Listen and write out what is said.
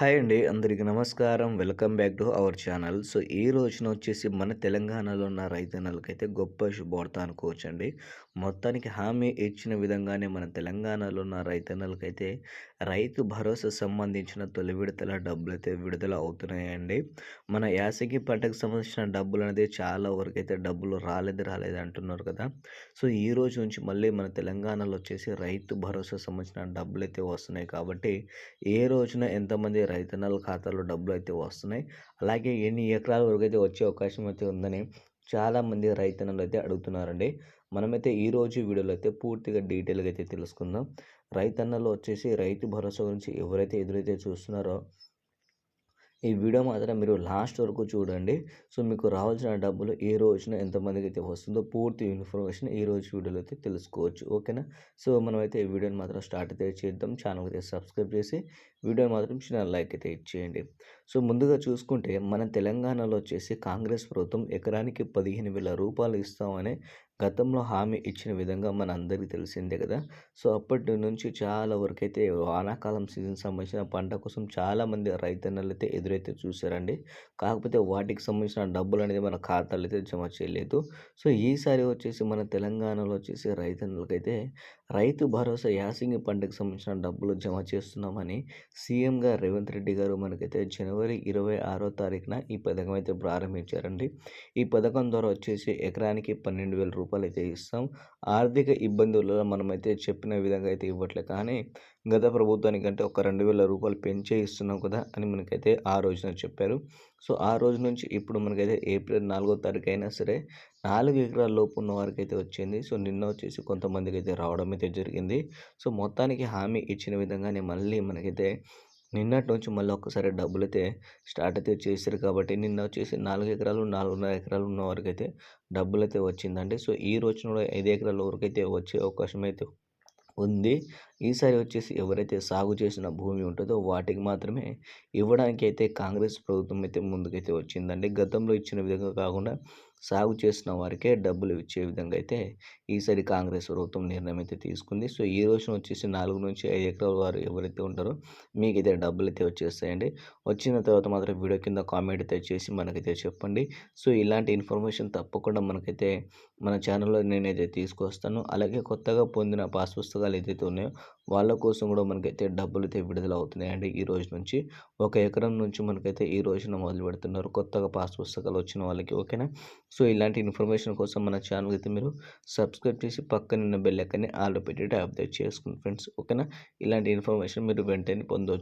Hi అండి. అందరికీ నమస్కారం. Welcome back to our channel. So ఈ రోజున వచ్చేసి మన తెలంగాణలో ఉన్న రైతన్నలకైతే గొప్ప శుభోడతా అనుకోవచ్చు అండి మొత్తానికి హామీ ఇచ్చిన విధంగానే మన తెలంగాణలో ఉన్న రైతన్నలకైతే రైతు భరోసా సంబంధించిన తొలి విడతల డబ్బులు అయితే విడుదల అవుతున్నాయండి. మన యాసగి పంటకు సంబంధించిన డబ్బులు అనేది చాలా వరకు అయితే డబ్బులు రాలేదు రాలేదు అంటున్నారు కదా. సో ఈ రోజు నుంచి మళ్ళీ మన తెలంగాణలో వచ్చేసి రైతు భరోసా సంబంధించిన డబ్బులు అయితే వస్తున్నాయి కాబట్టి ఏ రోజున ఎంతమంది రైతన్నల ఖాతాలో డబ్బులు అయితే వస్తున్నాయి. అలాగే ఎన్ని ఎకరాల వరకు అయితే వచ్చే అవకాశం అయితే ఉందని చాలామంది రైతన్నలు అయితే అడుగుతున్నారండి. మనమైతే ఈరోజు వీడియోలో అయితే పూర్తిగా డీటెయిల్గా అయితే తెలుసుకుందాం. రైతన్నలు వచ్చేసి రైతు భరోసా గురించి ఎవరైతే ఎదురైతే చూస్తున్నారో ఈ వీడియో మాత్రం మీరు లాస్ట్ వరకు చూడండి. సో మీకు రావాల్సిన డబ్బులు ఏ రోజున ఎంతమందికి అయితే వస్తుందో పూర్తి ఇన్ఫర్మేషన్ ఈ రోజు వీడియోలో అయితే తెలుసుకోవచ్చు. ఓకేనా? సో మనమైతే ఈ వీడియోని మాత్రం స్టార్ట్ అయితే చేద్దాం. ఛానల్ అయితే సబ్స్క్రైబ్ చేసి వీడియోని మాత్రం చిన్న లైక్ అయితే ఇచ్చేయండి. సో ముందుగా చూసుకుంటే మన తెలంగాణలో వచ్చేసి కాంగ్రెస్ ప్రభుత్వం ఎకరానికి పదిహేను వేల రూపాయలు ఇస్తామని గతంలో హామీ ఇచ్చిన విధంగా మన అందరికీ తెలిసిందే కదా. సో అప్పటి నుంచి చాలా వరకు అయితే వానాకాలం సీజన్ సంబంధించిన పంట కోసం చాలామంది రైతన్నలు అయితే ఎదురైతే చూశారండి. కాకపోతే వాటికి సంబంధించిన డబ్బులు అనేది మన ఖాతాలు అయితే జమ చేయలేదు. సో ఈసారి వచ్చేసి మన తెలంగాణలో వచ్చేసి రైతన్నలకైతే రైతు భరోసా యాసింగి పంటకు సంబంధించిన డబ్బులు జమ చేస్తున్నామని సీఎంగా రేవంత్ రెడ్డి గారు మనకైతే జనవరి ఇరవై ఆరో తారీఖున ఈ పథకం అయితే ప్రారంభించారండి. ఈ పథకం ద్వారా వచ్చేసి ఎకరానికి పన్నెండు వేల రూపాయలు అయితే ఇస్తాం. ఆర్థిక ఇబ్బందులలో మనమైతే చెప్పిన విధంగా అయితే ఇవ్వట్లే. కానీ గత ప్రభుత్వానికంటే ఒక రెండు వేల రూపాయలు పెంచే ఇస్తున్నాం కదా అని మనకైతే ఆ రోజున చెప్పారు. సో ఆ రోజు నుంచి ఇప్పుడు మనకైతే ఏప్రిల్ నాలుగో తారీఖు అయినా సరే నాలుగు ఎకరాల లోపు ఉన్న వారికి అయితే వచ్చింది. సో నిన్న వచ్చేసి కొంతమందికి అయితే రావడం అయితే జరిగింది. సో మొత్తానికి హామీ ఇచ్చిన విధంగానే మళ్ళీ మనకైతే నిన్నటి నుంచి మళ్ళీ ఒక్కసారి డబ్బులు అయితే స్టార్ట్ అయితే చేశారు కాబట్టి నిన్న వచ్చేసి నాలుగు ఎకరాలు నాలుగున్నర ఎకరాలు ఉన్న వారికి అయితే డబ్బులు అయితే వచ్చిందండి. సో ఈ రోజున కూడా ఐదు ఎకరాల వరకు అయితే వచ్చే అవకాశం అయితే ఉంది. ఈసారి వచ్చేసి ఎవరైతే సాగు చేసిన భూమి ఉంటుందో వాటికి మాత్రమే ఇవ్వడానికి అయితే కాంగ్రెస్ ప్రభుత్వం అయితే ముందుకైతే వచ్చిందండి. గతంలో ఇచ్చిన విధంగా కాకుండా సాగు చేసిన వారికే డబ్బులు ఇచ్చే విధంగా అయితే ఈసారి కాంగ్రెస్ ప్రభుత్వం నిర్ణయం అయితే తీసుకుంది. సో ఈ రోజున వచ్చేసి నాలుగు నుంచి ఐదు ఎకరాల వారు ఎవరైతే ఉంటారో మీకైతే డబ్బులు అయితే వచ్చేస్తాయండి. వచ్చిన తర్వాత మాత్రం వీడియో కింద కామెంట్ అయితే చేసి మనకైతే చెప్పండి. సో ఇలాంటి ఇన్ఫర్మేషన్ తప్పకుండా మనకైతే మన ఛానల్లో నేనైతే తీసుకొస్తాను. అలాగే కొత్తగా పొందిన పాస్ పుస్తకాలు ఏదైతే ఉన్నాయో వాళ్ళ కోసం కూడా మనకైతే డబ్బులు అయితే విడుదల అవుతున్నాయండి ఈ రోజు నుంచి ఒక ఎకరం నుంచి మనకైతే ఈ రోజున మొదలు పెడుతున్నారు. కొత్తగా పాస్ పుస్తకాలు వచ్చిన వాళ్ళకి ఓకేనా? సో ఇలాంటి ఇన్ఫర్మేషన్ కోసం మన ఛానల్ అయితే మీరు సబ్స్క్రైబ్ చేసి పక్కన ఉన్న బెల్ ఎక్కని ఆల్ పెట్టి అప్డేట్ చేసుకుని ఫ్రెండ్స్ ఓకేనా? ఇలాంటి ఇన్ఫర్మేషన్ మీరు వెంటనే పొందవచ్చు